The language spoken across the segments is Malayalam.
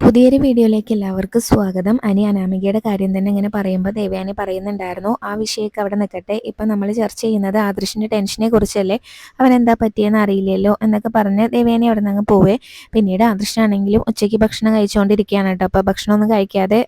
പുതിയൊരു വീഡിയോയിലേക്ക് എല്ലാവർക്കും സ്വാഗതം. അനി അനാമികയുടെ കാര്യം തന്നെ ഇങ്ങനെ പറയുമ്പോൾ ദേവയാനി പറയുന്നുണ്ടായിരുന്നു. ആ വിഷയമൊക്കെ അവിടെ നിൽക്കട്ടെ. ഇപ്പം നമ്മൾ ചർച്ച ചെയ്യുന്നത് ആദർശിന്റെ ടെൻഷനെ കുറിച്ചല്ലേ? അവൻ എന്താ പറ്റിയെന്ന് അറിയില്ലല്ലോ എന്നൊക്കെ പറഞ്ഞ് ദേവയാനി അവിടെ നിന്ന് പോവേ. പിന്നീട് ആദർശനാണെങ്കിലും ഉച്ചയ്ക്ക് ഭക്ഷണം കഴിച്ചുകൊണ്ടിരിക്കുകയാണ് കേട്ടോ. അപ്പോൾ ഭക്ഷണമൊന്നും കഴിക്കാതെ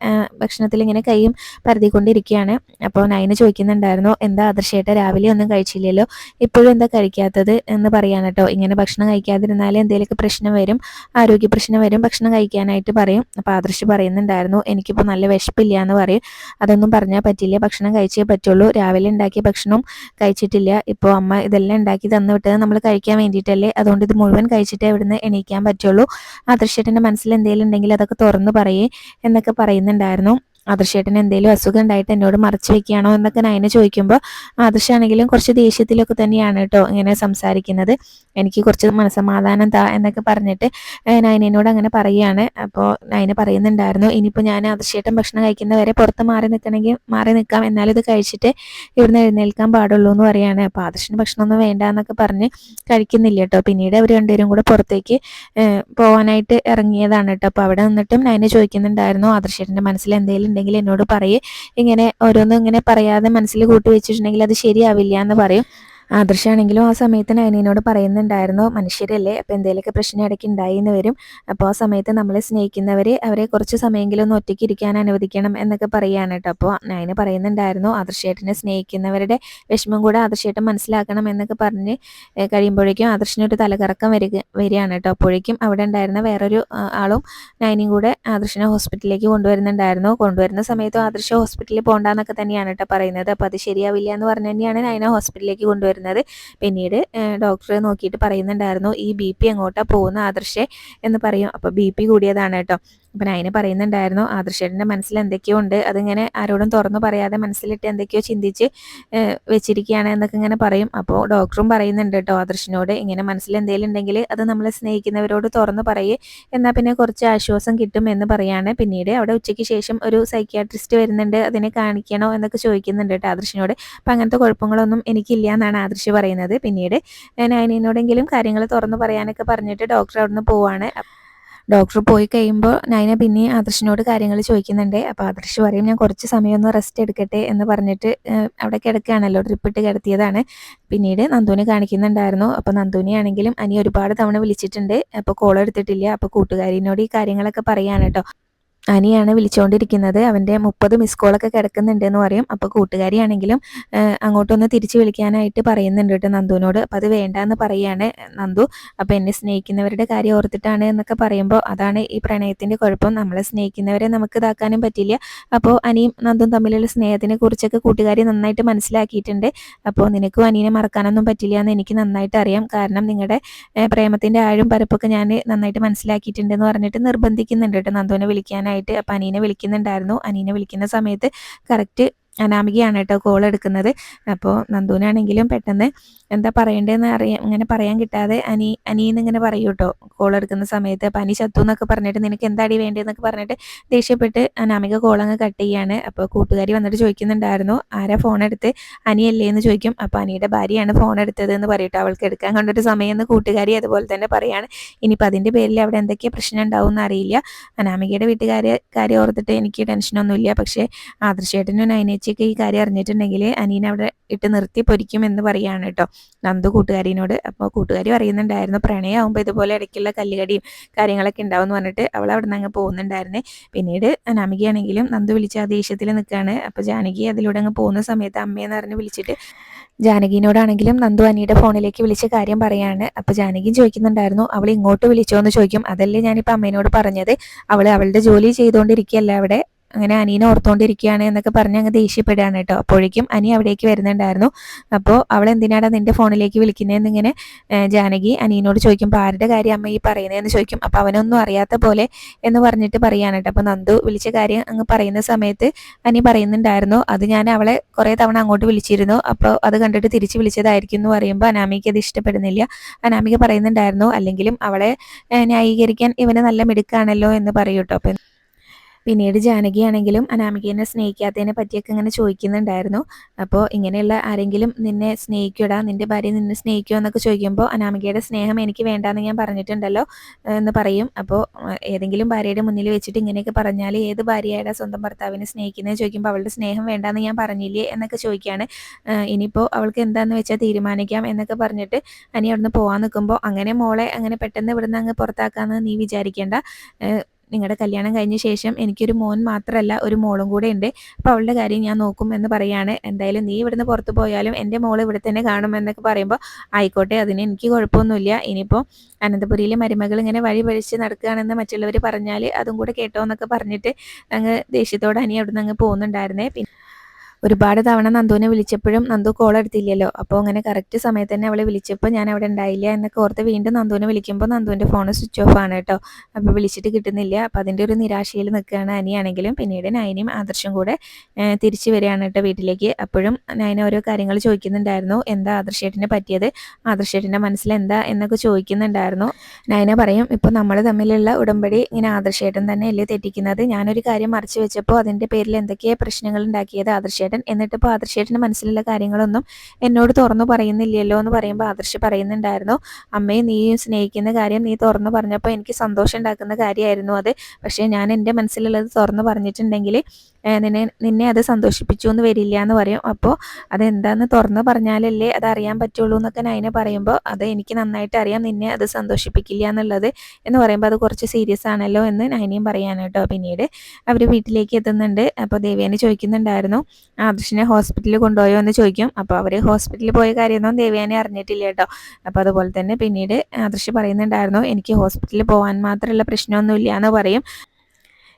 ഭക്ഷണത്തിൽ ഇങ്ങനെ കൈയും പരതിക്കൊണ്ടിരിക്കുകയാണ്. അപ്പോൾ നൈന ചോദിക്കുന്നുണ്ടായിരുന്നു എന്താ ആദർശമായിട്ട് രാവിലെ ഒന്നും കഴിച്ചില്ലല്ലോ? ഇപ്പോഴും എന്താ കഴിക്കാത്തത്? എന്ന് പറയാനട്ടോ ഇങ്ങനെ ഭക്ഷണം കഴിക്കാതിരുന്നാൽ എന്തെങ്കിലുമൊക്കെ പ്രശ്നം വരും. ആരോഗ്യ പ്രശ്നം വരും. ഭക്ഷണം കഴിക്കാനായിട്ട് പറയും. അപ്പോൾ ആദർശ് പറയുന്നുണ്ടായിരുന്നു എനിക്കിപ്പോൾ നല്ല വിശപ്പില്ല എന്ന് പറയും. അതൊന്നും പറഞ്ഞാൽ പറ്റില്ല. ഭക്ഷണം കഴിച്ചേ പറ്റുള്ളൂ. രാവിലെ ഉണ്ടാക്കിയ ഭക്ഷണം കഴിച്ചിട്ടില്ല. ഇപ്പോൾ അമ്മ ഇതെല്ലാം ഉണ്ടാക്കി തന്നു വിട്ടത് നമ്മൾ കഴിക്കാൻ വേണ്ടിയിട്ടല്ലേ? അതുകൊണ്ട് ഇത് മുഴുവൻ കഴിച്ചിട്ടേ ഇവിടുന്ന് എണീക്കാൻ പറ്റുള്ളൂ. ആദർശേട്ടന്റെ മനസ്സിൽ എന്തെങ്കിലും ഉണ്ടെങ്കിൽ അതൊക്കെ തുറന്നു പറയേ എന്നൊക്കെ പറയുന്നുണ്ടായിരുന്നു. ആദർശേട്ടന് എന്തെങ്കിലും അസുഖം ഉണ്ടായിട്ട് എന്നോട് മറച്ചു വെക്കുകയാണോ എന്നൊക്കെ നയന ചോദിക്കുമ്പോൾ ആദർശാണെങ്കിലും കുറച്ച് ദേഷ്യത്തിലൊക്കെ തന്നെയാണ് കേട്ടോ ഇങ്ങനെ സംസാരിക്കുന്നത്. എനിക്ക് കുറച്ച് മനസമാധാനം താ എന്നൊക്കെ പറഞ്ഞിട്ട് നയനോട് അങ്ങനെ പറയുകയാണ്. അപ്പോൾ നയന പറയുന്നുണ്ടായിരുന്നു ഇനിയിപ്പോൾ ഞാൻ ആദർശേട്ടൻ ഭക്ഷണം കഴിക്കുന്നവരെ പുറത്ത് മാറി നിൽക്കണമെങ്കിൽ മാറി നിൽക്കാം. എന്നാലും ഇത് കഴിച്ചിട്ട് ഇവിടുന്ന് എഴുന്നേൽക്കാൻ പാടുള്ളൂ എന്ന് പറയാണ്. അപ്പോൾ ആദർശന് ഭക്ഷണമൊന്നും വേണ്ട എന്നൊക്കെ പറഞ്ഞ് കഴിക്കുന്നില്ല കേട്ടോ പിന്നീട് അവർ രണ്ടുപേരും കൂടെ പുറത്തേക്ക് പോകാനായിട്ട് ഇറങ്ങിയതാണ് കേട്ടോ അപ്പോൾ അവിടെ നിന്നിട്ടും നയന ചോദിക്കുന്നുണ്ടായിരുന്നു ആദർശേട്ടന്റെ മനസ്സിൽ എന്തെങ്കിലും ഉണ്ടെങ്കിൽ എന്നോട് പറയേ. ഇങ്ങനെ ഓരോന്നും ഇങ്ങനെ പറയാതെ മനസ്സിൽ കൂട്ടി വെച്ചിട്ടുണ്ടെങ്കിൽ അത് ശരിയാവില്ല എന്ന് പറയും. ആദർശാണെങ്കിലും ആ സമയത്ത് നയനീനോട് പറയുന്നുണ്ടായിരുന്നു മനുഷ്യരല്ലേ അപ്പോൾ എന്തെങ്കിലുമൊക്കെ പ്രശ്നം ഇടയ്ക്ക് ഉണ്ടായി എന്ന് വരും. അപ്പോൾ ആ സമയത്ത് നമ്മളെ സ്നേഹിക്കുന്നവരെ അവരെ കുറച്ച് സമയമെങ്കിലും ഒന്ന് ഒറ്റയ്ക്ക് ഇരിക്കാൻ അനുവദിക്കണം എന്നൊക്കെ പറയുകയാണ് കേട്ടോ അപ്പോൾ നയന പറയുന്നുണ്ടായിരുന്നു ആദർശേട്ടനെ സ്നേഹിക്കുന്നവരുടെ വിഷമം കൂടെ ആദർശേട്ടൻ മനസ്സിലാക്കണം എന്നൊക്കെ പറഞ്ഞ് കഴിയുമ്പോഴേക്കും ആദർശനൊരു തലകറക്കം വരിക വരികയാണ് കേട്ടോ അപ്പോഴേക്കും അവിടെ ഉണ്ടായിരുന്ന വേറൊരു ആളും നയനയും കൂടെ ആദർശനെ ഹോസ്പിറ്റലിലേക്ക് കൊണ്ടുവരുന്നുണ്ടായിരുന്നു. കൊണ്ടുവരുന്ന സമയത്ത് ആദർശ ഹോസ്പിറ്റലിൽ പോകണ്ടെന്നൊക്കെ തന്നെയാണ് കേട്ടോ പറയുന്നത്. അപ്പോൾ അത് ശരിയാവില്ല എന്ന് പറഞ്ഞു തന്നെയാണ് നയന ഹോസ്പിറ്റലിലേക്ക് കൊണ്ടുവരുന്നത്. വരുന്നത്. പിന്നീട് ഡോക്ടറെ നോക്കിയിട്ട് പറയുന്നുണ്ടായിരുന്നു ഈ ബി പി എങ്ങോട്ടാണ് പോകുന്ന ആദർശേ എന്ന് പറയും. അപ്പോൾ ബി പി കൂടിയതാണ് കേട്ടോ. അപ്പം അതിന് പറയുന്നുണ്ടായിരുന്നു ആദർശേട്ടന്റെ മനസ്സിൽ എന്തൊക്കെയോ ഉണ്ട് അതിങ്ങനെ ആരോടും തുറന്നു പറയാതെ മനസ്സിലിട്ട് എന്തൊക്കെയോ ചിന്തിച്ച് വെച്ചിരിക്കുകയാണ് എന്നൊക്കെ ഇങ്ങനെ പറയും. അപ്പോൾ ഡോക്ടറും പറയുന്നുണ്ട് കേട്ടോ ആദർശനോട് ഇങ്ങനെ മനസ്സിൽ എന്തെങ്കിലും ഉണ്ടെങ്കിൽ അത് നമ്മളെ സ്നേഹിക്കുന്നവരോട് തുറന്നു പറയേ എന്നാൽ പിന്നെ കുറച്ച് ആശ്വാസം കിട്ടും എന്ന് പറയാണ്. പിന്നീട് അവിടെ ഉച്ചയ്ക്ക് ശേഷം ഒരു സൈക്യാട്രിസ്റ്റ് വരുന്നുണ്ട് അതിനെ കാണിക്കണോ എന്നൊക്കെ ചോദിക്കുന്നുണ്ട് കേട്ടോ ആദർശനോട്. അപ്പം അങ്ങനത്തെ കുഴപ്പങ്ങളൊന്നും എനിക്കില്ല എന്നാണ് ആദർശ് പറയുന്നത്. പിന്നീട് ഞാൻ അതിനോടെങ്കിലും കാര്യങ്ങൾ തുറന്നു പറയാനൊക്കെ പറഞ്ഞിട്ട് ഡോക്ടർ അവിടുന്ന് പോവാണ്. ഡോക്ടർ പോയി കഴിയുമ്പോൾ നൈന പിന്നെ ആദർശിനോട് കാര്യങ്ങൾ ചോദിക്കുന്നുണ്ട്. അപ്പോൾ ആദർശ് പറയും ഞാൻ കുറച്ച് സമയം ഒന്ന് റെസ്റ്റ് എടുക്കട്ടെ എന്ന് പറഞ്ഞിട്ട് അവിടെ കിടക്കുകയാണല്ലോ ട്രിപ്പിട്ട് കിടത്തിയതാണ്. പിന്നീട് നന്ദുവിനെ കാണിക്കുന്നുണ്ടായിരുന്നു. അപ്പോൾ നന്ദുവിനെ അനി ഒരുപാട് തവണ വിളിച്ചിട്ടുണ്ട്. അപ്പോൾ കോൾ എടുത്തിട്ടില്ല. അപ്പോൾ കൂട്ടുകാരിനോട് ഈ കാര്യങ്ങളൊക്കെ പറയാണ് കേട്ടോ. അനിയാണ് വിളിച്ചുകൊണ്ടിരിക്കുന്നത് അവന്റെ മുപ്പത് മിസ് കോളൊക്കെ കിടക്കുന്നുണ്ട് എന്ന് പറയും. അപ്പോൾ കൂട്ടുകാരിയാണെങ്കിലും അങ്ങോട്ടൊന്ന് തിരിച്ചു വിളിക്കാനായിട്ട് പറയുന്നുണ്ട് കേട്ടോ നന്ദുവിനോട്. അപ്പോൾ അത് വേണ്ടാന്ന് പറയുകയാണ് നന്ദു. അപ്പോൾ എന്നെ സ്നേഹിക്കുന്നവരുടെ കാര്യം ഓർത്തിട്ടാണ് എന്നൊക്കെ പറയുമ്പോൾ അതാണ് ഈ പ്രണയത്തിന്റെ കുഴപ്പം. നമ്മളെ സ്നേഹിക്കുന്നവരെ നമുക്ക് ഇതാക്കാനും പറ്റില്ല. അപ്പോൾ അനിയും നന്ദും തമ്മിലുള്ള സ്നേഹത്തിനെ കുറിച്ചൊക്കെ കൂട്ടുകാരി നന്നായിട്ട് മനസ്സിലാക്കിയിട്ടുണ്ട്. അപ്പോൾ നിനക്കും അനിയനെ മറക്കാനൊന്നും പറ്റില്ല എന്ന് എനിക്ക് നന്നായിട്ട് അറിയാം. കാരണം നിങ്ങളുടെ പ്രേമത്തിന്റെ ആഴും പരപ്പൊക്കെ ഞാൻ നന്നായിട്ട് മനസ്സിലാക്കിയിട്ടുണ്ടെന്ന് പറഞ്ഞിട്ട് നിർബന്ധിക്കുന്നുണ്ട് കേട്ടോ നന്ദുവിനെ വിളിക്കാനായിട്ട്. ആയിട്ട് അപ്പം അനീനെ വിളിക്കുന്നുണ്ടായിരുന്നു. അനീനെ വിളിക്കുന്ന സമയത്ത് കറക്റ്റ് അനാമികയാണ് കേട്ടോ കോൾ എടുക്കുന്നത്. അപ്പോൾ നന്ദുവിനാണെങ്കിലും പെട്ടെന്ന് എന്താ പറയേണ്ടതെന്ന് അറിയാം ഇങ്ങനെ പറയാൻ കിട്ടാതെ അനി അനിയെന്ന് ഇങ്ങനെ പറയൂ കേട്ടോ കോൾ എടുക്കുന്ന സമയത്ത്. പനി ചത്തു എന്നൊക്കെ പറഞ്ഞിട്ട് നിനക്ക് എന്താടി വേണ്ടതെന്നൊക്കെ പറഞ്ഞിട്ട് ദേഷ്യപ്പെട്ട് അനാമിക കോൾ അങ്ങ് കട്ട് ചെയ്യാണ്. അപ്പോൾ കൂട്ടുകാരി വന്നിട്ട് ചോദിക്കുന്നുണ്ടായിരുന്നു ആരാ ഫോൺ എടുത്ത്? അനിയല്ലേ എന്ന് ചോദിക്കും. അപ്പോൾ അനിയുടെ ഭാര്യയാണ് ഫോൺ എടുത്തത് എന്ന് പറയട്ടോ. അവൾക്ക് എടുക്കാൻ കണ്ടൊരു സമയം എന്ന് കൂട്ടുകാരി അതുപോലെ തന്നെ പറയാണ്. ഇനിയിപ്പോൾ അതിന്റെ പേരിൽ അവിടെ എന്തൊക്കെ പ്രശ്നം ഉണ്ടാവും എന്നറിയില്ല അനാമികയുടെ വീട്ടുകാരെ കാര്യം ഓർത്തിട്ട് എനിക്ക് ടെൻഷനൊന്നുമില്ല പക്ഷേ ആദർശേട്ടനും നയനേച്ചിയൊക്കെ ഈ കാര്യം അറിഞ്ഞിട്ടുണ്ടെങ്കിൽ അനീന അവിടെ ഇട്ട് നിർത്തി പൊരിക്കും എന്ന് പറയാണ് കേട്ടോ. നന്ദു കൂട്ടുകാരിനോട്. അപ്പോൾ കൂട്ടുകാരി പറയുന്നുണ്ടായിരുന്നു പ്രണയമാകുമ്പോൾ ഇതുപോലെ ഇടയ്ക്കുള്ള കല്ലുകടിയും കാര്യങ്ങളൊക്കെ ഉണ്ടാവും പറഞ്ഞിട്ട് അവൾ അവിടെ നിന്ന് അങ്ങ് പോകുന്നുണ്ടായിരുന്നേ. പിന്നീട് അനാമികയാണെങ്കിലും നന്ദു വിളിച്ച ആ ദേഷ്യത്തിൽ നിൽക്കുകയാണ് അപ്പോൾ ജാനകി അതിലൂടെ അങ്ങ് പോകുന്ന സമയത്ത് അമ്മയെന്ന് പറഞ്ഞ് വിളിച്ചിട്ട് ജാനകിനോടാണെങ്കിലും നന്ദു അനിയുടെ ഫോണിലേക്ക് വിളിച്ച കാര്യം പറയാണ്. അപ്പോൾ ജാനകിയും ചോദിക്കുന്നുണ്ടായിരുന്നു അവൾ ഇങ്ങോട്ട് വിളിച്ചോ? എന്ന് ചോദിക്കും. അതല്ലേ ഞാനിപ്പോൾ അമ്മേനോട് പറഞ്ഞത്. അവൾ അവളുടെ ജോലി ചെയ്തുകൊണ്ടിരിക്കുകയല്ല അവിടെ. അങ്ങനെ അനീനെ ഓർത്തുകൊണ്ടിരിക്കുകയാണ് എന്നൊക്കെ പറഞ്ഞ് അങ്ങ് ദേഷ്യപ്പെടുകയാണ് കേട്ടോ. അപ്പോഴേക്കും അനി അവിടേക്ക് വരുന്നുണ്ടായിരുന്നു. അപ്പോൾ അവൾ എന്തിനാടാ നിന്റെ ഫോണിലേക്ക് വിളിക്കുന്നതെന്ന് ഇങ്ങനെ ജാനകി അനീനോട് ചോദിക്കുമ്പോൾ ആരുടെ കാര്യം അമ്മ ഈ പറയുന്നതെന്ന് ചോദിക്കും. അപ്പോൾ അവനൊന്നും അറിയാത്ത പോലെ എന്ന് പറഞ്ഞിട്ട് പറയാണ് കേട്ടോ. അപ്പോൾ നന്ദു വിളിച്ച കാര്യം അങ്ങ് പറയുന്ന സമയത്ത് അനി പറയുന്നുണ്ടായിരുന്നു അത് ഞാൻ അവളെ കുറേ തവണ അങ്ങോട്ട് വിളിച്ചിരുന്നു. അപ്പോൾ അത് കണ്ടിട്ട് തിരിച്ച് വിളിച്ചതായിരിക്കും എന്ന് പറയുമ്പോൾ അനാമിക്ക് അത് ഇഷ്ടപ്പെടുന്നില്ല. അനാമിക പറയുന്നുണ്ടായിരുന്നു അല്ലെങ്കിലും അവളെ ന്യായീകരിക്കാൻ ഇവന് നല്ല മിടുക്കാണല്ലോ എന്ന് പറയൂട്ടോ അപ്പം പിന്നീട് ജാനകിയാണെങ്കിലും അനാമികേനെ സ്നേഹിക്കാത്തതിനെ പറ്റിയൊക്കെ ഇങ്ങനെ ചോദിക്കുന്നുണ്ടായിരുന്നു. അപ്പോൾ ഇങ്ങനെയുള്ള ആരെങ്കിലും നിന്നെ സ്നേഹിക്കൂടാ നിന്റെ ഭാര്യ നിന്നെ സ്നേഹിക്കുമോ എന്നൊക്കെ ചോദിക്കുമ്പോൾ അനാമികയുടെ സ്നേഹം എനിക്ക് വേണ്ടാന്ന് ഞാൻ പറഞ്ഞിട്ടുണ്ടല്ലോ എന്ന് പറയും. അപ്പോൾ ഏതെങ്കിലും ഭാര്യയുടെ മുന്നിൽ വെച്ചിട്ട് ഇങ്ങനെയൊക്കെ പറഞ്ഞാൽ ഏത് ഭാര്യയുടെ സ്വന്തം ഭർത്താവിനെ സ്നേഹിക്കുന്നത് ചോദിക്കുമ്പോൾ അവളുടെ സ്നേഹം വേണ്ടാന്ന് ഞാൻ പറഞ്ഞില്ലേ എന്നൊക്കെ ചോദിക്കുകയാണ് ഇനിയിപ്പോൾ അവൾക്ക് എന്താണെന്ന് വെച്ചാൽ തീരുമാനിക്കാം എന്നൊക്കെ പറഞ്ഞിട്ട് അനി അവിടുന്ന് പോകാൻ നിൽക്കുമ്പോൾ അങ്ങനെ മോളെ അങ്ങനെ പെട്ടെന്ന് ഇവിടുന്ന് അങ്ങ് പുറത്താക്കാമെന്ന് നീ വിചാരിക്കേണ്ട. നിങ്ങളുടെ കല്യാണം കഴിഞ്ഞ ശേഷം എനിക്കൊരു മോൻ മാത്രമല്ല ഒരു മോളും കൂടെ ഉണ്ട്. അപ്പോൾ അവളുടെ കാര്യം ഞാൻ നോക്കും എന്ന് പറയാണ്. എന്തായാലും നീ ഇവിടുന്ന് പുറത്തു പോയാലും എന്റെ മോൾ ഇവിടെ തന്നെ കാണും എന്നൊക്കെ പറയുമ്പോൾ ആയിക്കോട്ടെ അതിന് എനിക്ക് കുഴപ്പമൊന്നുമില്ല. ഇനിയിപ്പോൾ അനന്തപുരിയിലെ മരുമകൾ ഇങ്ങനെ വഴി പഴിച്ച് നടക്കുകയാണെന്ന് മറ്റുള്ളവർ പറഞ്ഞാൽ അതും കൂടെ കേട്ടോ എന്നൊക്കെ പറഞ്ഞിട്ട് അങ്ങ് ദേഷ്യത്തോടെ അനി അവിടുന്ന് അങ്ങ് പോകുന്നുണ്ടായിരുന്നേ. പിന്നെ ഒരുപാട് തവണ നന്ദുവിനെ വിളിച്ചപ്പോഴും നന്ദു കോൾ എടുത്തില്ലല്ലോ. അപ്പോൾ അങ്ങനെ കറക്റ്റ് സമയത്ത് തന്നെ അവളെ വിളിച്ചപ്പോൾ ഞാൻ അവിടെ ഉണ്ടായില്ല എന്നൊക്കെ ഓർത്ത് വീണ്ടും നന്ദുവിനെ വിളിക്കുമ്പോൾ നന്ദുവിന്റെ ഫോൺ സ്വിച്ച് ഓഫ് ആണ് കേട്ടോ. അപ്പോൾ വിളിച്ചിട്ട് കിട്ടുന്നില്ല. അപ്പോൾ അതിന്റെ ഒരു നിരാശയിൽ നിൽക്കുകയാണ് അനിയാണെങ്കിലും പിന്നീട് നയനയും ആദർശം കൂടെ തിരിച്ചു വരികയാണ് കേട്ടോ വീട്ടിലേക്ക്. അപ്പോഴും നയന ഓരോ കാര്യങ്ങൾ ചോദിക്കുന്നുണ്ടായിരുന്നു. എന്താ ആദർശേട്ടിനെ പറ്റിയത്? ആദർശേട്ടിന്റെ മനസ്സിൽ എന്താ എന്നൊക്കെ ചോദിക്കുന്നുണ്ടായിരുന്നു. നയന പറയും ഇപ്പോൾ നമ്മൾ തമ്മിലുള്ള ഉടമ്പടി ഇങ്ങനെ ആദർശേട്ടൻ തന്നെ അല്ലേ തെറ്റിക്കുന്നത്? ഞാനൊരു കാര്യം മറച്ചു വെച്ചപ്പോൾ അതിന്റെ പേരിൽ എന്തൊക്കെയാണ് പ്രശ്നങ്ങൾ ഉണ്ടാക്കിയത്? ആദർശേട്ടൻ ആദർശേട്ടൻ എന്നിട്ട് ഇപ്പോൾ ആദർശേട്ടന്റെ മനസ്സിലുള്ള കാര്യങ്ങളൊന്നും എന്നോട് തുറന്നു പറയുന്നില്ലല്ലോ എന്ന് പറയുമ്പോൾ ആദർശ് പറയുന്നുണ്ടായിരുന്നു. അമ്മയെ നീ സ്നേഹിക്കുന്ന കാര്യം നീ തുറന്നു പറഞ്ഞപ്പോൾ എനിക്ക് സന്തോഷം ഉണ്ടാക്കുന്ന കാര്യമായിരുന്നു അത്. പക്ഷേ ഞാൻ എന്റെ മനസ്സിലുള്ളത് തുറന്നു പറഞ്ഞിട്ടുണ്ടെങ്കിൽ നിന്നെ നിന്നെ അത് സന്തോഷിപ്പിച്ചു എന്ന് വരില്ല എന്ന് പറയും. അപ്പോൾ അതെന്താന്ന് തുറന്നു പറഞ്ഞാലല്ലേ അത് അറിയാൻ പറ്റുള്ളൂ എന്നൊക്കെ നൈന പറയുമ്പോൾ അത് എനിക്ക് നന്നായിട്ട് അറിയാം. നിന്നെ അത് സന്തോഷിപ്പിക്കില്ല എന്നുള്ളത് എന്ന് പറയുമ്പോൾ അത് കുറച്ച് സീരിയസ് ആണല്ലോ എന്ന് നൈനയും പറയാൻ കേട്ടോ പിന്നീട്. അവർ വീട്ടിലേക്ക് എത്തുന്നുണ്ട്. അപ്പോൾ ദേവേനെ ചോദിക്കുന്നുണ്ടായിരുന്നു. ആദർശിനെ ഹോസ്പിറ്റലിൽ കൊണ്ടുപോയോ എന്ന് ചോദിക്കും. അപ്പോൾ അവർ ഹോസ്പിറ്റലിൽ പോയ കാര്യമൊന്നും ദേവയാനെ അറിഞ്ഞിട്ടില്ല കേട്ടോ. അപ്പോൾ അതുപോലെ തന്നെ പിന്നീട് ആദർശ് പറയുന്നുണ്ടായിരുന്നു എനിക്ക് ഹോസ്പിറ്റലിൽ പോകാൻ മാത്രമുള്ള പ്രശ്നമൊന്നുമില്ല എന്ന് പറയും.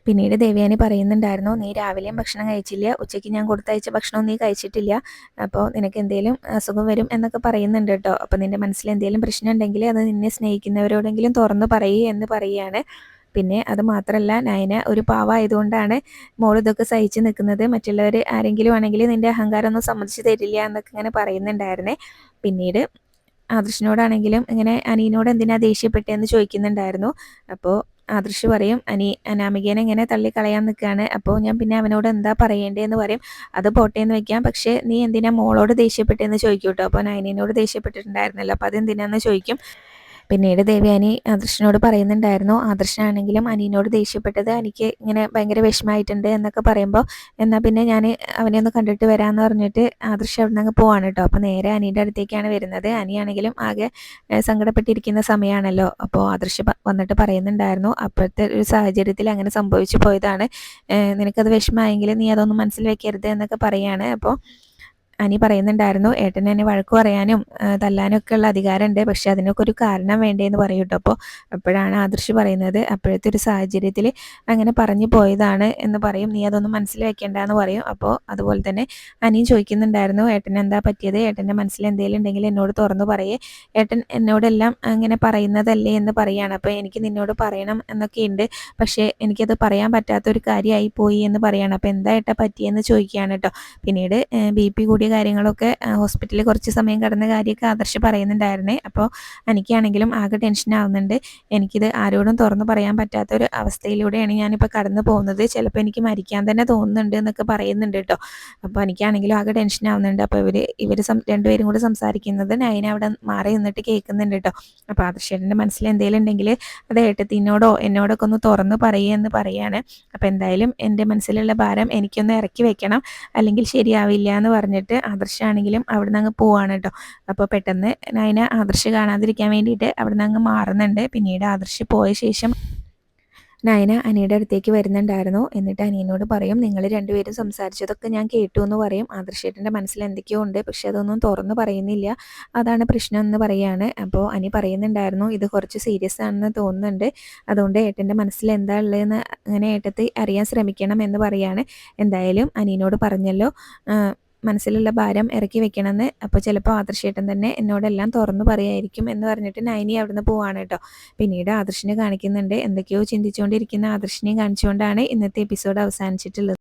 പിന്നീട് ദേവയാനി പറയുന്നുണ്ടായിരുന്നു നീ രാവിലെയും ഭക്ഷണം കഴിച്ചില്ല. ഉച്ചയ്ക്ക് ഞാൻ കൊടുത്തയച്ച ഭക്ഷണവും നീ കഴിച്ചിട്ടില്ല. അപ്പോൾ നിനക്ക് എന്തെങ്കിലും അസുഖം വരും എന്നൊക്കെ പറയുന്നുണ്ട് കേട്ടോ. അപ്പോൾ നിന്റെ മനസ്സിൽ എന്തെങ്കിലും പ്രശ്നം ഉണ്ടെങ്കിൽ അത് നിന്നെ സ്നേഹിക്കുന്നവരോടെങ്കിലും തുറന്ന് പറയുക എന്ന് പറയുകയാണ്. പിന്നെ അത് മാത്രമല്ല നയന ഒരു പാവായതുകൊണ്ടാണ് മോൾ ഇതൊക്കെ സഹിച്ചു നിൽക്കുന്നത്. മറ്റുള്ളവർ ആരെങ്കിലും ആണെങ്കിൽ നിന്റെ അഹങ്കാരം ഒന്നും സമ്മതിച്ച് തരില്ല എന്നൊക്കെ ഇങ്ങനെ പറയുന്നുണ്ടായിരുന്നേ. പിന്നീട് ആദർശിനോടാണെങ്കിലും ഇങ്ങനെ അനിയനോട് എന്തിനാ ദേഷ്യപ്പെട്ടതെന്ന് ചോദിക്കുന്നുണ്ടായിരുന്നു. അപ്പോൾ ആദർശ് പറയും അനി അനാമികേനെ ഇങ്ങനെ തള്ളിക്കളയാൻ നിൽക്കുകയാണ്. അപ്പോൾ ഞാൻ പിന്നെ അവനോട് എന്താ പറയേണ്ടതെന്ന് പറയും. അത് പോട്ടേന്ന് വെക്കാം പക്ഷേ നീ എന്തിനാ മോളോട് ദേഷ്യപ്പെട്ടെന്ന് ചോദിക്കൂട്ടോ കേട്ടോ. അപ്പോൾ നയനോട് ദേഷ്യപ്പെട്ടിട്ടുണ്ടായിരുന്നല്ലോ. അപ്പോൾ അതെന്തിനാന്ന് ചോദിക്കും. പിന്നീട് ദേവ്യാനി ആദർശനോട് പറയുന്നുണ്ടായിരുന്നു ആദർശനാണെങ്കിലും അനിയനോട് ദേഷ്യപ്പെട്ടത് എനിക്ക് ഇങ്ങനെ ഭയങ്കര വിഷമമായിട്ടുണ്ട് എന്നൊക്കെ പറയുമ്പോൾ എന്നാൽ പിന്നെ ഞാൻ അവനെ ഒന്ന് കണ്ടിട്ട് വരാമെന്ന് പറഞ്ഞിട്ട് ആദർശം അവിടെ നിന്ന് പോവാണ് കേട്ടോ അപ്പോൾ നേരെ അനിയുടെ അടുത്തേക്കാണ് വരുന്നത്. അനിയാണെങ്കിലും ആകെ സങ്കടപ്പെട്ടിരിക്കുന്ന സമയമാണല്ലോ അപ്പോൾ ആദർശ വന്നിട്ട് പറയുന്നുണ്ടായിരുന്നു അപ്പോഴത്തെ ഒരു സാഹചര്യത്തിൽ അങ്ങനെ സംഭവിച്ചു പോയതാണ്. നിനക്കത് വിഷമമായെങ്കിൽ നീ അതൊന്നും മനസ്സിൽ വെക്കരുത് എന്നൊക്കെ പറയാണ്. അപ്പോൾ അനി പറയുന്നുണ്ടായിരുന്നു ഏട്ടൻ എന്നെ വഴക്ക് പറയാനും തല്ലാനും ഒക്കെ ഉള്ള അധികാരമുണ്ട്. പക്ഷെ അതിനൊക്കെ ഒരു കാരണം വേണ്ടേന്ന് പറയും കേട്ടോ അപ്പോൾ അപ്പോഴാണ് ആദർശ് പറയുന്നത് അപ്പോഴത്തെ ഒരു സാഹചര്യത്തിൽ അങ്ങനെ പറഞ്ഞു പോയതാണ് എന്ന് പറയും. നീ അതൊന്നും മനസ്സിൽ വെക്കേണ്ടെന്ന് പറയും. അപ്പോൾ അതുപോലെ തന്നെ അനിയും ചോദിക്കുന്നുണ്ടായിരുന്നു ഏട്ടൻ എന്താ പറ്റിയത്? ഏട്ടന്റെ മനസ്സിൽ എന്തെങ്കിലും ഉണ്ടെങ്കിൽ എന്നോട് തുറന്നു പറയേ. ഏട്ടൻ എന്നോടെല്ലാം അങ്ങനെ പറയുന്നതല്ലേ എന്ന് പറയാണ്. അപ്പോൾ എനിക്ക് നിന്നോട് പറയണം എന്നൊക്കെ ഉണ്ട്. പക്ഷേ എനിക്കത് പറയാൻ പറ്റാത്ത ഒരു കാര്യമായി പോയി എന്ന് പറയാണ്. അപ്പോൾ എന്താ ഏട്ടാ പറ്റിയെന്ന് ചോദിക്കുകയാണ് കേട്ടോ പിന്നീട് ബി പി കൂടിയ കാര്യങ്ങളൊക്കെ ഹോസ്പിറ്റലിൽ കുറച്ച് സമയം കിടന്ന കാര്യമൊക്കെ ആദർശ് പറയുന്നുണ്ടായിരുന്നേ. അപ്പോൾ എനിക്കാണെങ്കിലും ആകെ ടെൻഷൻ ആവുന്നുണ്ട്. എനിക്കിത് ആരോടും തുറന്നു പറയാൻ പറ്റാത്ത ഒരു അവസ്ഥയിലൂടെയാണ് ഞാനിപ്പോൾ കടന്നു പോകുന്നത്. ചിലപ്പോൾ എനിക്ക് മരിക്കാൻ തന്നെ തോന്നുന്നുണ്ട് എന്നൊക്കെ പറയുന്നുണ്ട് കേട്ടോ. അപ്പോൾ എനിക്കാണെങ്കിലും ആകെ ടെൻഷൻ ആവുന്നുണ്ട്. അപ്പോൾ ഇവർ ഇവർ രണ്ടുപേരും കൂടി സംസാരിക്കുന്നത് നയന അവിടെ മാറി നിന്നിട്ട് കേൾക്കുന്നുണ്ട് കേട്ടോ. അപ്പോൾ ആദർശേട്ടന്റെ മനസ്സിൽ എന്തെങ്കിലും ഉണ്ടെങ്കിൽ അത് ഏട്ടത്തിനോടോ എന്നോടൊക്കെ ഒന്ന് തുറന്നു പറയുമെന്ന് പറയാണ്. അപ്പോൾ എന്തായാലും എന്റെ മനസ്സിലുള്ള ഭാരം എനിക്കൊന്ന് ഇറക്കി വെക്കണം. അല്ലെങ്കിൽ ശരിയാവില്ല എന്ന് പറഞ്ഞിട്ട് ആദർശാണെങ്കിലും നിന്ന് അങ്ങ് പോവാണ് കേട്ടോ അപ്പോൾ പെട്ടെന്ന് നയന ആദർശ് കാണാതിരിക്കാൻ വേണ്ടിയിട്ട് അവിടുന്ന് അങ്ങ് മാറുന്നുണ്ട്. പിന്നീട് ആദർശ് പോയ ശേഷം നയന അനിയുടെ അടുത്തേക്ക് വരുന്നുണ്ടായിരുന്നു. എന്നിട്ട് അനിയനോട് പറയും നിങ്ങൾ രണ്ടുപേരും സംസാരിച്ചതൊക്കെ ഞാൻ കേട്ടു എന്ന് പറയും. ആദർശേട്ടന്റെ മനസ്സിൽ എന്തൊക്കെയോ ഉണ്ട്. പക്ഷെ അതൊന്നും തുറന്നു പറയുന്നില്ല. അതാണ് പ്രശ്നം എന്ന് പറയാണ്. അപ്പോൾ അനി പറയുന്നുണ്ടായിരുന്നു ഇത് കുറച്ച് സീരിയസ് ആണെന്ന് തോന്നുന്നുണ്ട്. അതുകൊണ്ട് ഏട്ടന്റെ മനസ്സിൽ എന്താ ഉള്ളതെന്ന് അങ്ങനെ ഏട്ടത്തെ അറിയാൻ ശ്രമിക്കണം എന്ന് പറയാണ്. എന്തായാലും അനിയനോട് പറഞ്ഞല്ലോ. മനസ്സിലുള്ള ഭാരം ഇറക്കി വെക്കണമെന്ന് അപ്പോൾ ചിലപ്പോൾ ആദർശേട്ടൻ തന്നെ എന്നോടെല്ലാം തുറന്നു പറയായിരിക്കും എന്ന് പറഞ്ഞിട്ട് നൈനി അവിടുന്ന് പോവാണ് കേട്ടോ. പിന്നീട് ആദർശിനെ കാണിക്കുന്നുണ്ട്. എന്തൊക്കെയോ ചിന്തിച്ചുകൊണ്ടിരിക്കുന്ന ആദർശിനെയും കാണിച്ചുകൊണ്ടാണ് ഇന്നത്തെ എപ്പിസോഡ് അവസാനിച്ചിട്ടുള്ളത്.